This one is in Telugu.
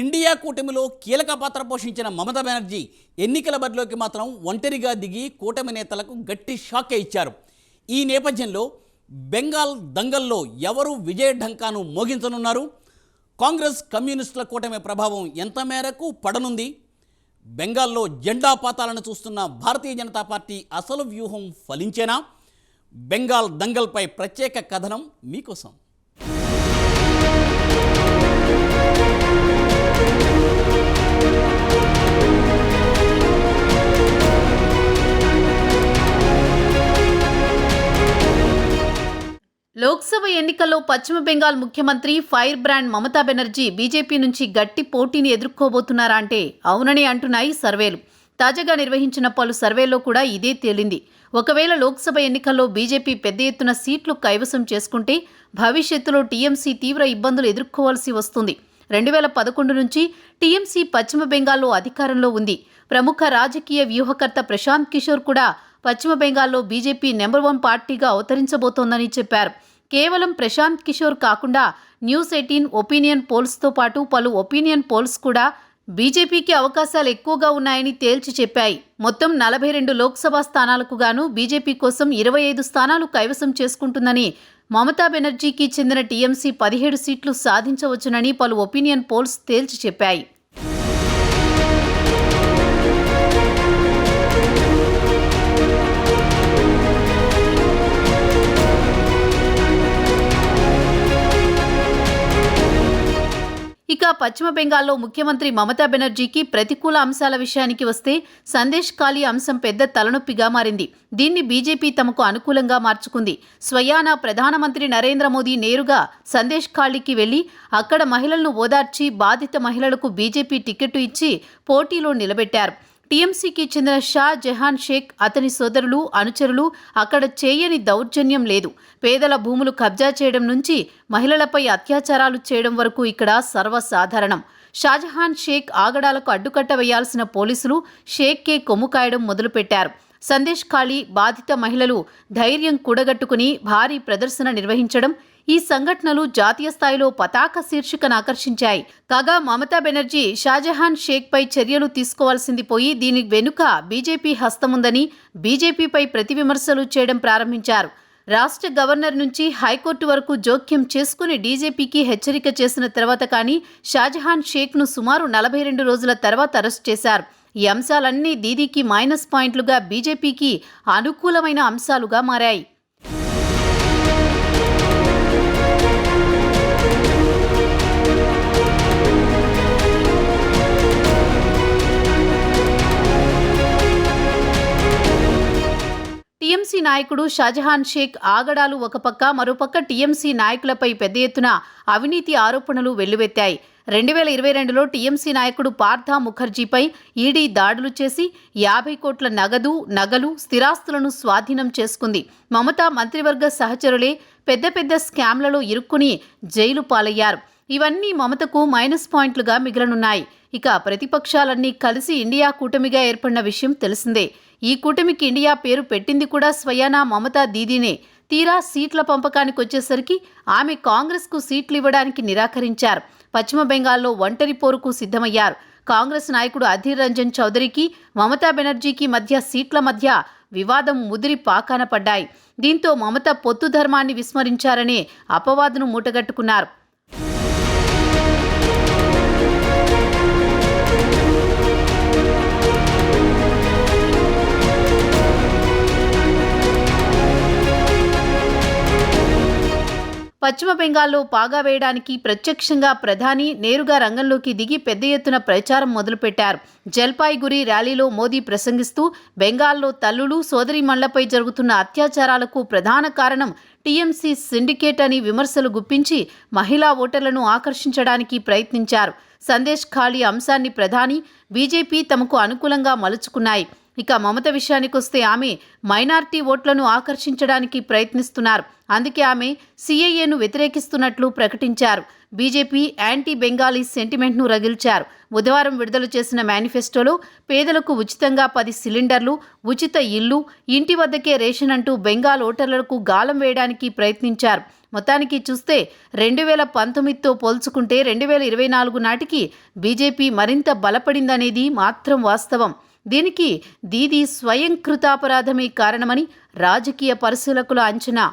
ఇండియా కూటమిలో కీలక పాత్ర పోషించిన మమతా బెనర్జీ ఎన్నికల బరిలోకి మాత్రం ఒంటరిగా దిగి కూటమి నేతలకు గట్టి షాకే ఇచ్చారు. ఈ నేపథ్యంలో బెంగాల్ దంగల్లో ఎవరు విజయ ఢంకాను మోగించనున్నారు? కాంగ్రెస్ కమ్యూనిస్టుల కూటమి ప్రభావం ఎంత మేరకు పడనుంది? బెంగాల్లో జెండా పాతాలను చూస్తున్న భారతీయ జనతా పార్టీ అసలు వ్యూహం ఫలించేనా? బెంగాల్ దంగల్పై ప్రత్యేక కథనం మీకోసం. లోక్సభ ఎన్నికల్లో పశ్చిమ బెంగాల్ ముఖ్యమంత్రి fire brand Mamata Banerjee BJP నుంచి గట్టి పోటీని ఎదుర్కోబోతున్నారా అంటే అవునని అంటున్నాయి సర్వేలు. తాజాగా నిర్వహించిన పలు సర్వేల్లో కూడా ఇదే తేలింది. ఒకవేళ లోక్సభ ఎన్నికల్లో బీజేపీ పెద్ద ఎత్తున సీట్లు కైవసం చేసుకుంటే భవిష్యత్తులో టీఎంసీ తీవ్ర ఇబ్బందులు ఎదుర్కోవాల్సి వస్తుంది. రెండు వేల పదకొండు నుంచి టీఎంసీ పశ్చిమ బెంగాల్లో అధికారంలో ఉంది. ప్రముఖ రాజకీయ వ్యూహకర్త ప్రశాంత్ కిషోర్ కూడా పశ్చిమ బెంగాల్లో బీజేపీ నెంబర్ వన్ పార్టీగా అవతరించబోతోందని చెప్పారు. కేవలం ప్రశాంత్ కిషోర్ కాకుండా న్యూస్ ఎయిటీన్ ఒపీనియన్ పోల్స్తో పాటు పలు ఒపీనియన్ పోల్స్ కూడా బీజేపీకి అవకాశాలు ఎక్కువగా ఉన్నాయని తేల్చి చెప్పాయి. మొత్తం నలభై రెండు లోక్సభ స్థానాలకు గాను బీజేపీ కోసం ఇరవై ఐదు స్థానాలు కైవసం చేసుకుంటుందని మమతా బెనర్జీకి చెందిన టీఎంసీ పదిహేడు సీట్లు సాధించవచ్చునని పలు ఒపీనియన్ పోల్స్ తేల్చి చెప్పాయి. ఇక పశ్చిమ బెంగాల్లో ముఖ్యమంత్రి మమతా బెనర్జీకి ప్రతికూల అంశాల విషయానికి వస్తే సందేశ్ ఖాళీ అంశం పెద్ద తలనొప్పిగా మారింది. దీన్ని బీజేపీ తమకు అనుకూలంగా మార్చుకుంది. స్వయాన ప్రధానమంత్రి నరేంద్ర మోదీ నేరుగా సందేశ్ ఖాళీకి వెళ్ళి అక్కడ మహిళలను ఓదార్చి బాధిత మహిళలకు బీజేపీ టికెట్టు ఇచ్చి పోటీలో నిలబెట్టారు. టీఎంసీకి చెందిన షా జహాన్ షేక్ అతని సోదరులు అనుచరులు అక్కడ చేయని దౌర్జన్యం లేదు. పేదల భూములు కబ్జా చేయడం నుంచి మహిళలపై అత్యాచారాలు చేయడం వరకు ఇక్కడ సర్వసాధారణం. షాజహాన్ షేక్ ఆగడాలకు అడ్డుకట్ట వేయాల్సిన పోలీసులు షేక్కే కొమ్ము కాయడం మొదలుపెట్టారు. సందేశ్ ఖాళీ బాధిత మహిళలు ధైర్యం కూడగట్టుకుని భారీ ప్రదర్శన నిర్వహించడం ఈ సంఘటనలు జాతీయ స్థాయిలో పతాక శీర్షికను ఆకర్షించాయి. కాగా మమతా బెనర్జీ షాజహాన్ షేక్ పై చర్యలు తీసుకోవాల్సింది పోయి దీని వెనుక బీజేపీ హస్తముందని బీజేపీపై ప్రతి విమర్శలు చేయడం ప్రారంభించారు. రాష్ట్ర గవర్నర్ నుంచి హైకోర్టు వరకు జోక్యం చేసుకుని డీజేపీకి హెచ్చరిక చేసిన తర్వాత కానీ షాజహాన్ షేక్ను సుమారు నలభై రెండు రోజుల తర్వాత అరెస్ట్ చేశారు. ఈ అంశాలన్నీ దీదీకి మైనస్ పాయింట్లుగా బీజేపీకి అనుకూలమైన అంశాలుగా మారాయి. టీఎంసీ నాయకుడు షాజహాన్ షేక్ ఆగడాలు ఒకపక్క మరోపక్క టీఎంసీ నాయకులపై పెద్ద ఎత్తున అవినీతి ఆరోపణలు వెల్లువెత్తాయి. రెండు వేల ఇరవై రెండులో టీఎంసీ నాయకుడు పార్థ ముఖర్జీపై ఈడీ దాడులు చేసి యాభై కోట్ల నగదు నగలు స్థిరాస్తులను స్వాధీనం చేసుకుంది. మమతా మంత్రివర్గ సహచరులే పెద్ద పెద్ద స్కామ్లలో ఇరుక్కుని జైలు పాలయ్యారు. ఇవన్నీ మమతకు మైనస్ పాయింట్లుగా మిగలనున్నాయి. ఇక ప్రతిపక్షాలన్నీ కలిసి ఇండియా కూటమిగా ఏర్పడిన విషయం తెలిసిందే. ఈ కూటమికి ఇండియా పేరు పెట్టింది కూడా స్వయానా మమతా దీదీనే. తీరా సీట్ల పంపకానికి వచ్చేసరికి ఆమె కాంగ్రెస్కు సీట్లు ఇవ్వడానికి నిరాకరించారు. పశ్చిమ బెంగాల్లో ఒంటరి పోరుకు సిద్ధమయ్యారు. కాంగ్రెస్ నాయకుడు అధీర్ రంజన్ చౌదరికి మమతా బెనర్జీకి మధ్య సీట్ల మధ్య వివాదం ముదిరి పాకాన పడ్డాయి. దీంతో మమత పొత్తు ధర్మాన్ని విస్మరించారనే అపవాదును మూటగట్టుకున్నారు. పశ్చిమ బెంగాల్లో పాగా వేయడానికి ప్రత్యక్షంగా ప్రధాని నేరుగా రంగంలోకి దిగి పెద్ద ఎత్తున ప్రచారం మొదలుపెట్టారు. జల్పాయిగురి ర్యాలీలో మోదీ ప్రసంగిస్తూ బెంగాల్లో తల్లులు సోదరిమణులపై జరుగుతున్న అత్యాచారాలకు ప్రధాన కారణం టీఎంసీ సిండికేట్ అని విమర్శలు గుప్పించి మహిళా ఓటర్లను ఆకర్షించడానికి ప్రయత్నించారు. సందేశ్ ఖాళీ అంశాన్ని ప్రధాని బీజేపీ తమకు అనుకూలంగా మలుచుకున్నాయి. ఇక మమత విషయానికొస్తే ఆమె మైనార్టీ ఓట్లను ఆకర్షించడానికి ప్రయత్నిస్తున్నారు. అందుకే ఆమె సిఐఏను వ్యతిరేకిస్తున్నట్లు ప్రకటించారు. బీజేపీ యాంటీ బెంగాలీ సెంటిమెంట్ను రగిల్చారు. బుధవారం విడుదల చేసిన మేనిఫెస్టోలో పేదలకు ఉచితంగా పది సిలిండర్లు ఉచిత ఇల్లు ఇంటి వద్దకే రేషన్ అంటూ బెంగాల్ ఓటర్లకు గాలం వేయడానికి ప్రయత్నించారు. మొత్తానికి చూస్తే రెండు వేల పంతొమ్మిదితో పోల్చుకుంటే రెండు వేల ఇరవై నాలుగు నాటికి బీజేపీ మరింత బలపడిందనేది మాత్రం వాస్తవం. దీనికి దీది స్వయం కృతాపరాధమే కారణమని రాజకీయ పరిశీలకుల అంచనా.